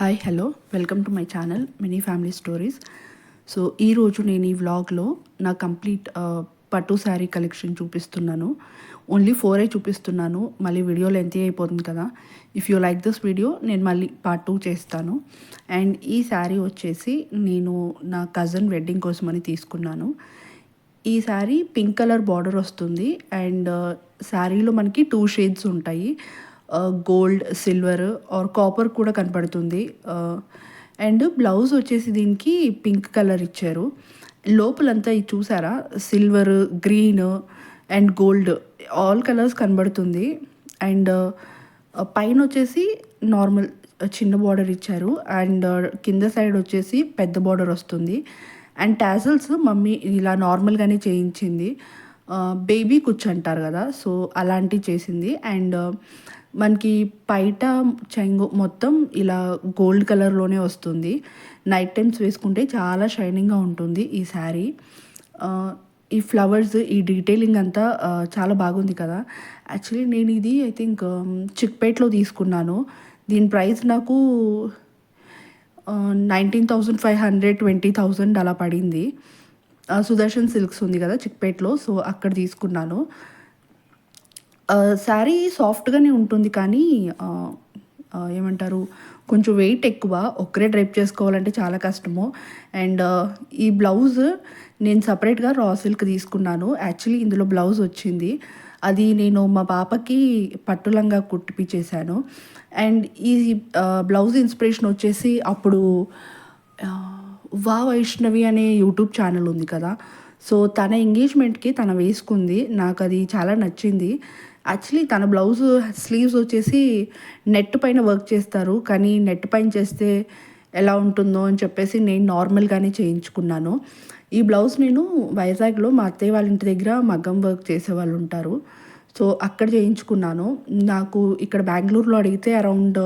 Hi hello welcome to my channel mini family stories so ఈరోజు నేను ఈ వ్లాగ్లో నా కంప్లీట్ పట్టు శారీ కలెక్షన్ చూపిస్తున్నాను. ఓన్లీ ఫోరే చూపిస్తున్నాను. మళ్ళీ వీడియో లెంత్ అయిపోతుంది కదా. If you like this video నేను మళ్ళీ పార్ట్ టూ చేస్తాను. అండ్ ఈ శారీ వచ్చేసి నేను నా కజన్ వెడ్డింగ్ కోసమని తీసుకున్నాను. ఈ శారీ పింక్ కలర్ బార్డర్ వస్తుంది. అండ్ శారీలో మనకి టూ షేడ్స్ ఉంటాయి. గోల్డ్ సిల్వర్ ఆర్ కాపర్ కూడా కనపడుతుంది. అండ్ బ్లౌజ్ వచ్చేసి దీనికి పింక్ కలర్ ఇచ్చారు. లోపలంతా ఇది చూసారా? Silver green and gold all colours కనబడుతుంది. అండ్ పైన వచ్చేసి నార్మల్ చిన్న బార్డర్ ఇచ్చారు. అండ్ కింద సైడ్ వచ్చేసి పెద్ద బార్డర్ వస్తుంది. అండ్ టాజల్స్ మమ్మీ ఇలా నార్మల్గానే చేయించింది. బేబీ కుచ్ అంటారు కదా సో అలాంటివి చేసింది. అండ్ మనకి పైట చెంగు మొత్తం ఇలా గోల్డ్ కలర్లోనే వస్తుంది. నైట్ టైమ్స్ వేసుకుంటే చాలా షైనింగ్గా ఉంటుంది ఈ శారీ. ఈ ఫ్లవర్స్ ఈ డీటెయిలింగ్ అంతా చాలా బాగుంది కదా. యాక్చువల్లీ నేను ఇది ఐ థింక్ చిక్పేట్లో తీసుకున్నాను. దీని ప్రైస్ నాకు nineteen thousand five hundred twenty thousand అలా పడింది. సుదర్శన్ సిల్క్స్ ఉంది కదా చిక్పేట్లో సో అక్కడ తీసుకున్నాను. శారీ సాఫ్ట్గానే ఉంటుంది కానీ ఏమంటారు కొంచెం వెయిట్ ఎక్కువ. ఒక్కరే డ్రైప్ చేసుకోవాలంటే చాలా కష్టము. అండ్ ఈ బ్లౌజ్ నేను సపరేట్గా రా సిల్క్ తీసుకున్నాను. యాక్చువల్లీ ఇందులో బ్లౌజ్ వచ్చింది. అది నేను మా పాపకి పట్టులంగా కుట్టిపించేశాను అండ్ ఈ బ్లౌజ్ ఇన్స్పిరేషన్ వచ్చేసి అప్పుడు వా వైష్ణవి అనే యూట్యూబ్ ఛానల్ ఉంది కదా. సో తన ఎంగేజ్మెంట్కి తన వేసుకుంది. నాకు అది చాలా నచ్చింది. యాక్చువల్లీ తన బ్లౌజ్ స్లీవ్స్ వచ్చేసి నెట్ పైన వర్క్ చేస్తారు. కానీ నెట్ పైన చేస్తే ఎలా ఉంటుందో అని చెప్పేసి నేను నార్మల్గానే చేయించుకున్నాను. ఈ బ్లౌజ్ నేను వైజాగ్లో మా అత్తయ్య వాళ్ళ ఇంటి దగ్గర మగ్గం వర్క్ చేసే వాళ్ళు ఉంటారు. సో అక్కడ చేయించుకున్నాను. నాకు ఇక్కడ బెంగళూరులో అడిగితే అరౌండ్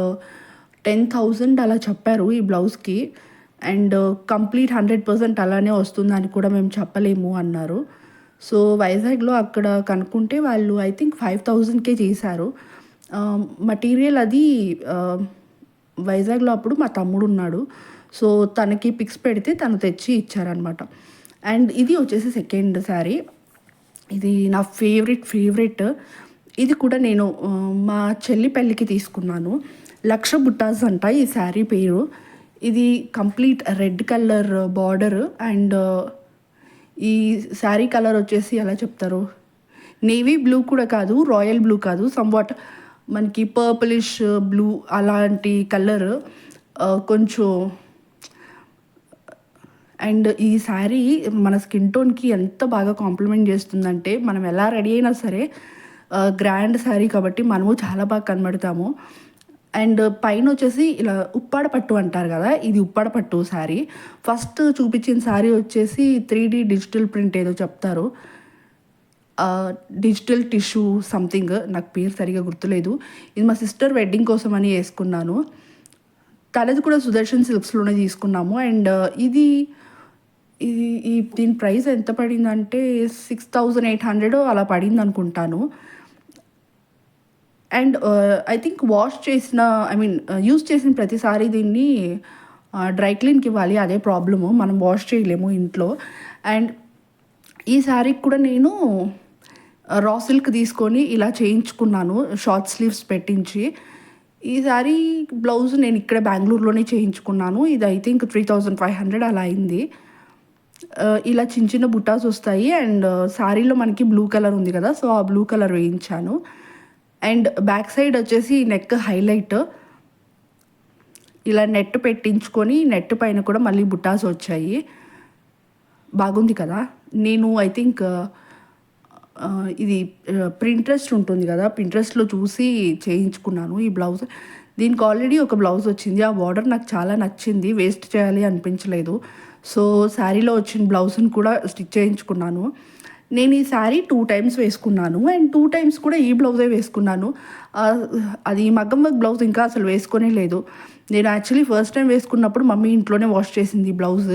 టెన్ థౌజండ్ అలా చెప్పారు ఈ బ్లౌజ్కి అండ్ కంప్లీట్ హండ్రెడ్ పర్సెంట్ అలానే వస్తుందని కూడా మేము చెప్పలేము అన్నారు. సో వైజాగ్లో అక్కడ కనుక్కుంటే వాళ్ళు ఐ థింక్ ఫైవ్ థౌజండ్కే చేశారు. మటీరియల్ అది వైజాగ్లో అప్పుడు మా తమ్ముడు ఉన్నాడు సో తనకి పిక్స్ పెడితే తను తెచ్చి ఇచ్చారనమాట అండ్ ఇది వచ్చేసి సెకండ్ శారీ. ఇది నా ఫేవరెట్ ఫేవరెట్. ఇది కూడా నేను మా చెల్లి పెళ్ళికి తీసుకున్నాను. లక్ష బుట్టాస్ అంట ఈ శారీ పేరు. ఇది complete red colour border and ఈ శారీ కలర్ వచ్చేసి ఎలా చెప్తారు? నేవీ బ్లూ కూడా కాదు రాయల్ బ్లూ కాదు. సమ్వాట్ మనకి పర్పులిష్ బ్లూ అలాంటి కలర్ కొంచెం అండ్ ఈ శారీ మన స్కిన్ టోన్కి ఎంత బాగా కాంప్లిమెంట్ చేస్తుందంటే మనం ఎలా రెడీ అయినా సరే గ్రాండ్ శారీ కాబట్టి మనము చాలా బాగా కనబడతాము. అండ్ పైన వచ్చేసి ఇలా ఉప్పాడ పట్టు అంటారు కదా ఇది ఉప్పాడ పట్టు శారీ ఫస్ట్ చూపించిన శారీ వచ్చేసి త్రీ డి డిజిటల్ ప్రింట్ ఏదో చెప్తారు. డిజిటల్ టిష్యూ సంథింగ్ నాకు పేరు సరిగా గుర్తులేదు. ఇది మా సిస్టర్ వెడ్డింగ్ కోసం అని వేసుకున్నాను. తలది కూడా సుదర్శన్ సిల్క్స్లోనే తీసుకున్నాము. అండ్ ఇది ఇది ఈ దీని ప్రైస్ ఎంత పడిందంటే సిక్స్ థౌజండ్ ఎయిట్ హండ్రెడ్ అలా పడింది అనుకుంటాను అండ్ ఐ థింక్ వాష్ చేసిన ఐ మీన్ యూస్ చేసిన ప్రతిసారి దీన్ని uh, డ్రై క్లీన్కి ఇవ్వాలి. అదే ప్రాబ్లము. మనం వాష్ చేయలేము ఇంట్లో. అండ్ ఈ శారీకి కూడా నేను uh, రా సిల్క్ తీసుకొని ఇలా చేయించుకున్నాను. షార్ట్ స్లీవ్స్ పెట్టించి. ఈ శారీ బ్లౌజ్ నేను ఇక్కడ బెంగళూరులోనే చేయించుకున్నాను. ఇది I think three thousand five hundred అలా అయింది. Uh, ఇలా చిన్న చిన్న బుట్టాస్ వస్తాయి. అండ్ శారీలో మనకి బ్లూ కలర్ ఉంది కదా సో ఆ బ్లూ కలర్ వేయించాను. అండ్ బ్యాక్ సైడ్ వచ్చేసి నెక్ హైలైట్. ఇలా నెట్ పెట్టించుకొని నెట్ పైన కూడా మళ్ళీ బుట్టాస్ వచ్చాయి. బాగుంది కదా? నేను ఐ థింక్ ఇది ప్రింట్రెస్ట్ ఉంటుంది కదా? ప్రింట్రెస్ట్లో చూసి చేయించుకున్నాను ఈ బ్లౌజ్. దీనికి ఆల్రెడీ ఒక బ్లౌజ్ వచ్చింది. ఆ బార్డర్ నాకు చాలా నచ్చింది. వేస్ట్ చేయాలి అనిపించలేదు. సో శారీలో వచ్చిన బ్లౌజ్ని కూడా స్టిచ్ చేయించుకున్నాను. నేను ఈ శారీ టూ టైమ్స్ వేసుకున్నాను అండ్ టూ టైమ్స్ కూడా ఈ బ్లౌజే వేసుకున్నాను. అది మగ్గం వర్క్ బ్లౌజ్ ఇంకా అసలు వేసుకునే లేదు. నేను యాక్చువల్లీ ఫస్ట్ టైం వేసుకున్నప్పుడు మమ్మీ ఇంట్లోనే వాష్ చేసింది ఈ బ్లౌజ్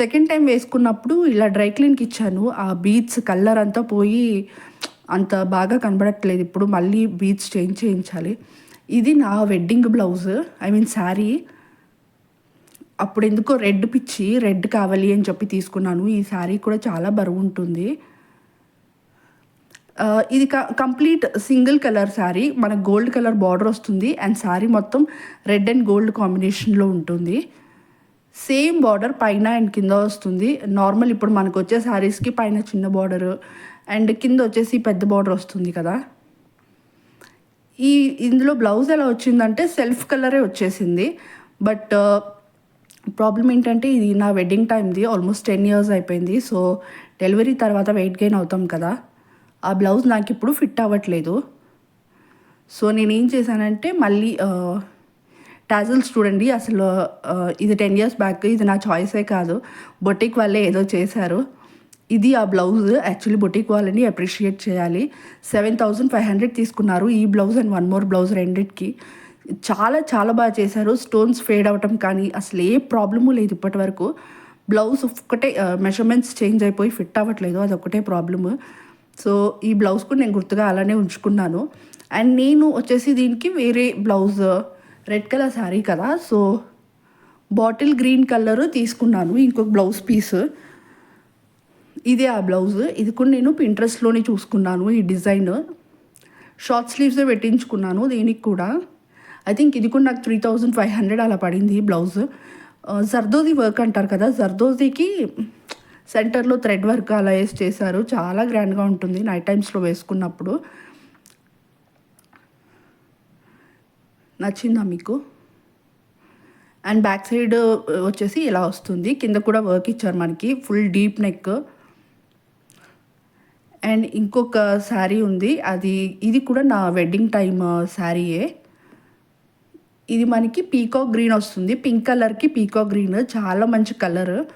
సెకండ్ టైం వేసుకున్నప్పుడు ఇలా డ్రై క్లీన్కి ఇచ్చాను. ఆ బీట్స్ కలర్ అంతా పోయి అంత బాగా కనబడట్లేదు. ఇప్పుడు మళ్ళీ బీట్స్ చేంజ్ చేయించాలి. ఇది నా wedding blouse I mean sari అప్పుడు ఎందుకో రెడ్ పిచ్చి రెడ్ కావాలి అని చెప్పి తీసుకున్నాను. ఈ శారీ కూడా చాలా బరువు ఉంటుంది. ఇది క కంప్లీట్ సింగిల్ కలర్ శారీ. మన గోల్డ్ కలర్ బార్డర్ వస్తుంది. అండ్ శారీ మొత్తం రెడ్ అండ్ గోల్డ్ కాంబినేషన్లో ఉంటుంది. సేమ్ బార్డర్ పైన అండ్ కింద వస్తుంది. నార్మల్ ఇప్పుడు మనకు వచ్చే శారీస్కి పైన చిన్న బార్డర్ అండ్ కింద వచ్చేసి పెద్ద బార్డర్ వస్తుంది కదా. ఈ ఇందులో బ్లౌజ్ ఎలా వచ్చిందంటే సెల్ఫ్ కలరే వచ్చేసింది. బట్ ప్రాబ్లం ఏంటంటే ఇది నా వెడ్డింగ్ టైంది ఆల్మోస్ట్ టెన్ ఇయర్స్ అయిపోయింది. సో డెలివరీ తర్వాత వెయిట్ గెయిన్ అవుతాం కదా. ఆ బ్లౌజ్ నాకు ఇప్పుడు ఫిట్ అవ్వట్లేదు. సో నేను ఏం చేశానంటే మళ్ళీ టాజిల్స్ చూడండి అసలు ఇది టెన్ ఇయర్స్ బ్యాక్ ఇది నా చాయిసే కాదు. బొటిక్ వాళ్ళే ఏదో చేశారు. ఇది ఆ బ్లౌజ్ యాక్చువల్లీ బొటిక్ వాళ్ళని అప్రిషియేట్ చేయాలి. సెవెన్ థౌజండ్ ఫైవ్ హండ్రెడ్ తీసుకున్నారు ఈ blouse and one more blouse రెండింటికి. చాలా చాలా బాగా చేశారు. స్టోన్స్ ఫేడ్ అవటం కానీ అసలు ఏ ప్రాబ్లము లేదు ఇప్పటి వరకు బ్లౌజ్ ఒక్కటే మెషర్మెంట్స్ చేంజ్ అయిపోయి ఫిట్ అవ్వట్లేదు. అది ఒకటే ప్రాబ్లము సో ఈ బ్లౌజ్ కూడా నేను గుర్తుగా అలానే ఉంచుకున్నాను. అండ్ నేను వచ్చేసి దీనికి వేరే బ్లౌజ్ రెడ్ కలర్ శారీ కదా. సో బాటిల్ గ్రీన్ కలర్ తీసుకున్నాను ఇంకొక బ్లౌజ్ పీస్. ఇదే ఆ బ్లౌజ్. ఇది కూడా నేను పింట్రెస్ట్లోనే చూసుకున్నాను ఈ డిజైన్. షార్ట్ స్లీవ్సే పెట్టించుకున్నాను దీనికి కూడా. ఐ థింక్ ఇది కూడా నాకు త్రీ థౌజండ్ ఫైవ్ హండ్రెడ్ అలా పడింది బ్లౌజ్. జర్దోజీ వర్క్ అంటారు కదా జర్దోజీకి సెంటర్లో థ్రెడ్ వర్క్ అలా వేసి చేశారు. చాలా గ్రాండ్గా ఉంటుంది నైట్ టైమ్స్లో వేసుకున్నప్పుడు. నచ్చిందా మీకు? అండ్ బ్యాక్ సైడ్ వచ్చేసి ఇలా వస్తుంది. కింద కూడా వర్క్ ఇచ్చారు మనకి. Full deep neck. అండ్ ఇంకొక శారీ ఉంది. అది ఇది కూడా నా వెడ్డింగ్ టైమ్ శారీయే. ఇది మనకి పీకాక్ గ్రీన్ వస్తుంది. పింక్ కలర్కి పీకాక్ గ్రీన్. చాలా మంచి కలర్.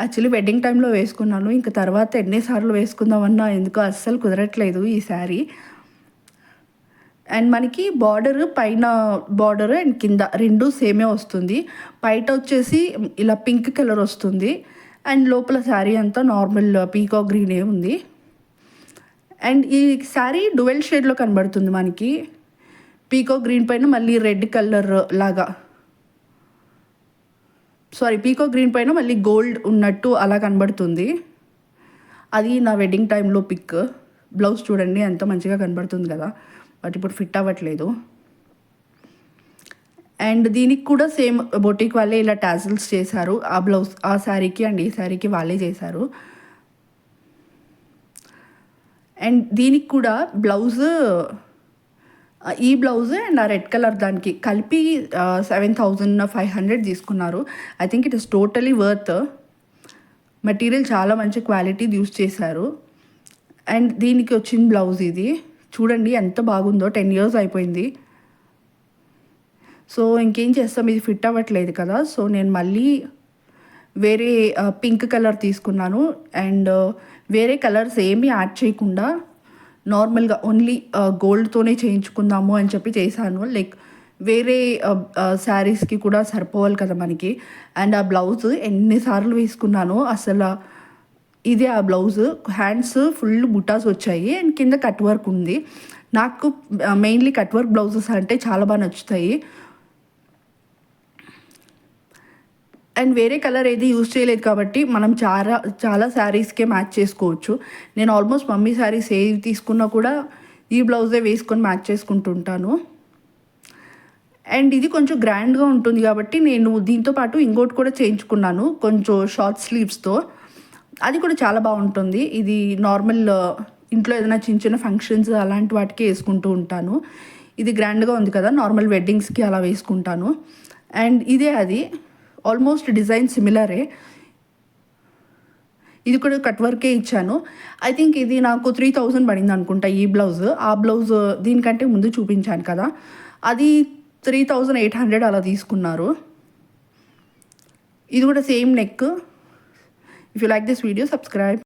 యాక్చువల్లీ వెడ్డింగ్ టైంలో వేసుకున్నాను. ఇంకా తర్వాత ఎన్నిసార్లు వేసుకుందామన్నా ఎందుకో అస్సలు కుదరట్లేదు ఈ శారీ. అండ్ మనకి బార్డర్ పైన బార్డర్ అండ్ కింద రెండు సేమే వస్తుంది. బయట వచ్చేసి ఇలా పింక్ కలర్ వస్తుంది. అండ్ లోపల శారీ అంతా నార్మల్ పీకో గ్రీనే ఉంది. అండ్ ఈ శారీ డువెల్ షేడ్లో కనబడుతుంది మనకి. పీకో గ్రీన్ పైన మళ్ళీ రెడ్ కలర్ లాగా. సారీ పీకో గ్రీన్ పైన మళ్ళీ గోల్డ్ ఉన్నట్టు అలా కనబడుతుంది. అది నా వెడ్డింగ్ టైంలో పిక్ బ్లౌజ్ చూడండి ఎంత మంచిగా కనబడుతుంది కదా. బట్ ఇప్పుడు ఫిట్ అవ్వట్లేదు. అండ్ దీనికి కూడా సేమ్ బొటిక్ వాళ్ళే ఇలా టాజిల్స్ చేశారు. ఆ బ్లౌజ్ ఆ శారీకి అండ్ ఈ శారీకి వాళ్ళే చేశారు. అండ్ దీనికి కూడా బ్లౌజ్ ఈ బ్లౌజ్ అండ్ ఆ రెడ్ కలర్ దానికి కలిపి సెవెన్ థౌజండ్ ఫైవ్ హండ్రెడ్ తీసుకున్నారు. I think it is totally worth material చాలా మంచి క్వాలిటీ యూస్ చేశారు. అండ్ దీనికి వచ్చిన బ్లౌజ్ ఇది. చూడండి ఎంత బాగుందో టెన్ ఇయర్స్ అయిపోయింది. సో ఇంకేం చేస్తాం? ఇది ఫిట్ అవ్వట్లేదు కదా. సో నేను మళ్ళీ వేరే పింక్ కలర్ తీసుకున్నాను. అండ్ వేరే కలర్స్ ఏమీ యాడ్ చేయకుండా నార్మల్గా ఓన్లీ గోల్డ్తోనే చేయించుకుందాము అని చెప్పి చేశాను. లైక్ వేరే శారీస్కి కూడా సరిపోవాలి కదా మనకి. అండ్ ఆ బ్లౌజ్ ఎన్నిసార్లు వేసుకున్నానో అసలు ఇదే ఆ బ్లౌజ్ హ్యాండ్స్ ఫుల్ బుటాస్ వచ్చాయి అండ్ కింద కట్ వర్క్ ఉంది. నాకు మెయిన్లీ కట్ వర్క్ బ్లౌజెస్ అంటే చాలా బాగా నచ్చుతాయి. అండ్ వేరే కలర్ ఏది యూజ్ చేయలేదు కాబట్టి మనం చాలా చాలా శారీస్కే మ్యాచ్ చేసుకోవచ్చు. నేను ఆల్మోస్ట్ మమ్మీ శారీస్ ఏది తీసుకున్నా కూడా ఈ బ్లౌజే వేసుకొని మ్యాచ్ చేసుకుంటుంటాను. అండ్ ఇది కొంచెం గ్రాండ్గా ఉంటుంది కాబట్టి నేను దీంతో పాటు ఇంకోటి కూడా చేయించుకున్నాను కొంచెం షార్ట్ స్లీవ్స్తో. అది కూడా చాలా బాగుంటుంది. ఇది నార్మల్ ఇంట్లో ఏదైనా చిన్న చిన్న ఫంక్షన్స్ అలాంటి వాటికి వేసుకుంటూ ఉంటాను. ఇది గ్రాండ్గా ఉంది కదా నార్మల్ వెడ్డింగ్స్కి అలా వేసుకుంటాను. అండ్ ఇదే అది. ఆల్మోస్ట్ డిజైన్ సిమిలరే. ఇది కూడా కట్ వర్కే ఇచ్చాను. ఐ థింక్ ఇది నాకు త్రీ థౌజండ్ పడింది అనుకుంటా ఈ బ్లౌజ్. ఆ బ్లౌజ్ దీనికంటే ముందు చూపించాను కదా. అది త్రీ థౌజండ్ ఎయిట్ హండ్రెడ్ అలా తీసుకున్నారు. ఇది కూడా same neck. If you like this video subscribe